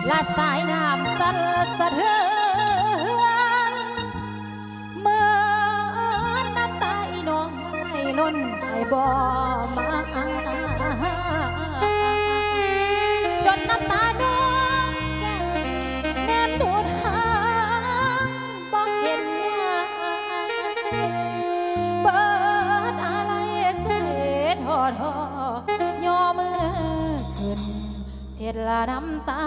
ำสั่นสะเทือนเมื่อน้ำตาอีน้องไหลล้นไปบ่มาจนน้ำตาน้องแนบดูดหางบอกเห็นหยังเบิดอะไรใจทอทอย่อมือขึ้นเช็ดละน้ำตา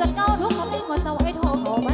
จะเกาทุกคำเล่นหัวเสาไอ้ทองอมา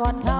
ก่อนเขา